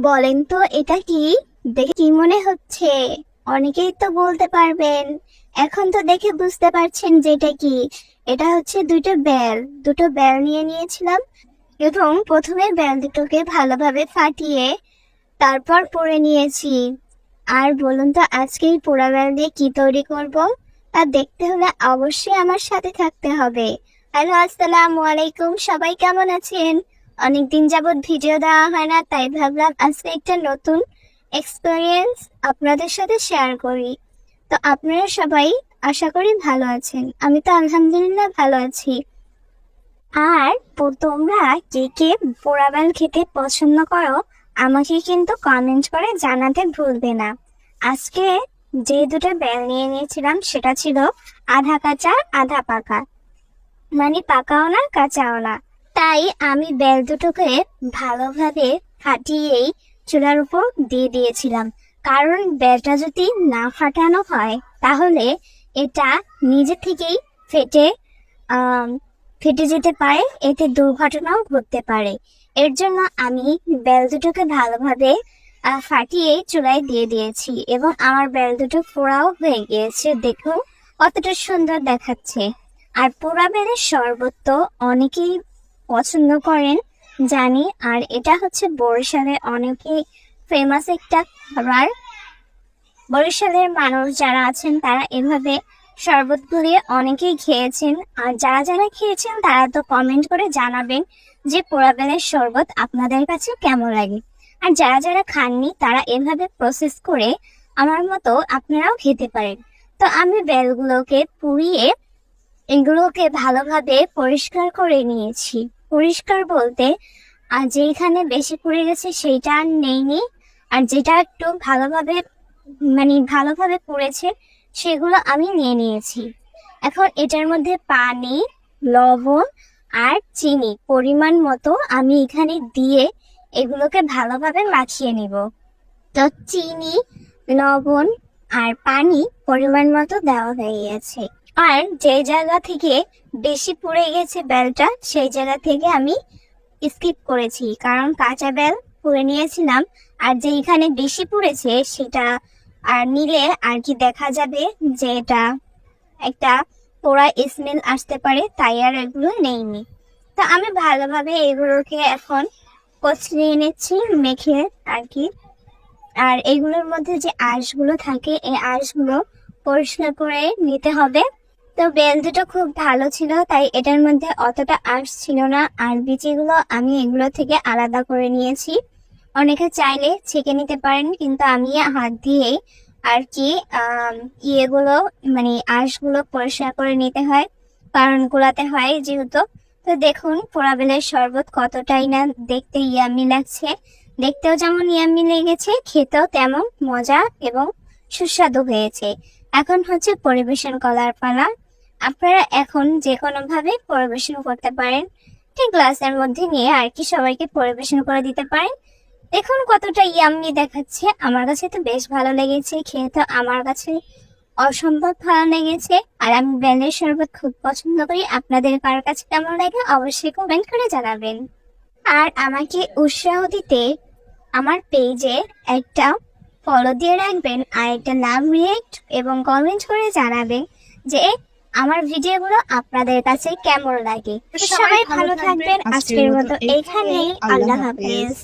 বলেন তো, এটা কি? দেখে কি মনে হচ্ছে? অনেকেই তো বলতে পারবেন। এখন তো দেখে বুঝতে পারছেন যে এটা কি। এটা হচ্ছে দুটো বেল দুটো বেল নিয়ে নিয়েছিলাম এবং প্রথমে বেল দুটোকে ভালোভাবে ফাটিয়ে তারপর পরে নিয়েছি। আর বলুন তো, আজকে এই পোড়া বেল দিয়ে কি তৈরি করব? তা দেখতে হলে অবশ্যই আমার সাথে থাকতে হবে। হ্যালো, আসসালামু আলাইকুম। সবাই কেমন আছেন? অনেকদিন যাবৎ ভিডিও দেওয়া হয় না, তাই ভাবলাম আজকে একটা নতুন এক্সপিরিয়েন্স আপনাদের সাথে শেয়ার করি। তো আপনারা সবাই আশা করি ভালো আছেন। আমি তো আলহামদুলিল্লাহ ভালো আছি। আর তোমরা কে কে পোড়াবেল খেতে পছন্দ করো, আমাকে কিন্তু কমেন্ট করে জানাতে ভুলবে না। আজকে যে দুটো বেল নিয়ে নিয়েছিলাম, সেটা ছিল আধা কাঁচা, আধা পাকা। মানে পাকাও না, কাঁচাও না। তাই আমি বেল দুটোকে ভালোভাবে ফাটিয়েই চুলার উপর দিয়ে দিয়েছিলাম। কারণ বেলটা যদি না ফাটানো হয়, তাহলে এটা নিজে থেকেই ফেটে ফেটে যেতে পারে, এতে দুর্ঘটনাও ঘটতে পারে। এর জন্য আমি বেল দুটোকে ভালোভাবে ফাটিয়ে চুলায় দিয়ে দিয়েছি এবং আমার বেল দুটো পোড়াও হয়ে গিয়েছে। দেখুন কতটা সুন্দর দেখাচ্ছে। আর পোড়া বেলের শরবত তো অনেকেই পছন্দ করেন, জানি। আর এটা হচ্ছে বরিশালে অনেকেই ফেমাস একটা খাবার। বরিশালের মানুষ যারা আছেন, তারা এভাবে শরবত গুলিয়ে অনেকেই খেয়েছেন। আর যারা যারা খেয়েছেন, তারা তো কমেন্ট করে জানাবেন যে পোড়া বেলের শরবত আপনাদের কাছে কেমন লাগে। আর যারা যারা খাননি, তারা এভাবে প্রসেস করে আমার মতো আপনারাও খেতে পারেন। তো আমি বেলগুলোকে পুড়িয়ে এগুলোকে ভালোভাবে পরিষ্কার করে নিয়েছি। পরিষ্কার বলতে, আর যেখানে বেশি পুড়ে গেছে সেইটা আর নেইনি। আর যেটা একটু ভালোভাবে মানে ভালোভাবে পুড়েছে, সেগুলো আমি নিয়ে নিয়েছি। এখন এটার মধ্যে পানি, লবণ আর চিনি পরিমাণ মতো আমি এখানে দিয়ে এগুলোকে ভালোভাবে মাখিয়ে নিব। তো চিনি, লবণ আর পানি পরিমাণ মতো দেওয়া হয়ে গেছে। আর যে জায়গা থেকে বেশি পুড়ে গেছে বেলটা, সেই জায়গা থেকে আমি স্কিপ করেছি। কারণ কাঁচা বেল পুড়ে নিয়েছিলাম, আর যেখানে বেশি পুড়েছে সেটা আর নিলে আর কি দেখা যাবে যে এটা একটা পোড়া স্মেল আসতে পারে, তাই আর এগুলো নেইনি। তো আমি ভালোভাবে এগুলোকে এখন কচলিয়ে নিচ্ছি মেখে আর কি। আর এগুলোর মধ্যে যে আঁশগুলো থাকে, এই আঁশগুলো পরিষ্কার করে নিতে হবে। তো বেল দুটো খুব ভালো ছিল, তাই এটার মধ্যে অতটা আঁশ ছিল না। আর বিচিগুলো আমি এগুলো থেকে আলাদা করে নিয়েছি। অনেকে চাইলে ছেঁকে নিতে পারেন, কিন্তু আমি হাত দিয়েই আর কি ইয়েগুলো মানে আঁশগুলো পরিষ্কার করে নিতে হয়, কারণ গোলাতে হয় যেহেতু। তো দেখুন পোড়া বেলের শরবত কতটাই না দেখতে ইয়ামি লাগছে। দেখতেও যেমন ইয়ামি লেগেছে, খেতেও তেমন মজা এবং সুস্বাদু হয়েছে। এখন হচ্ছে পরিবেশন করার পালা। আপনারা এখন যে কোনো ভাবে পরিবেশন করতে পারেন। ঠিক গ্লাসের মধ্যে নিয়ে আর কি সবাইকে পরিবেশন করে দিতে পারেন। দেখুন কতটা ইয়াম্মি দেখাচ্ছে। আমার কাছে তো বেশ ভালো লেগেছে, খেয়ে তো আমার কাছে অসম্ভব ভালো লেগেছে। আর আমি বেলের শরবত খুব পছন্দ করি। আপনাদের কার কাছে কেমন লাগে অবশ্যই কমেন্ট করে জানাবেন। আর আমাকে উৎসাহ দিতে আমার পেজে একটা ফলো দিয়ে রাখবেন। আর একটা লাভ রিয়েক্ট এবং কমেন্ট করে জানাবেন যে আমার ভিডিওগুলো আপনাদের কাছে কেমন লাগে? সবাই ভালো থাকবেন। আজকের মতো এইখানেই আল্লাহ হাফেজ।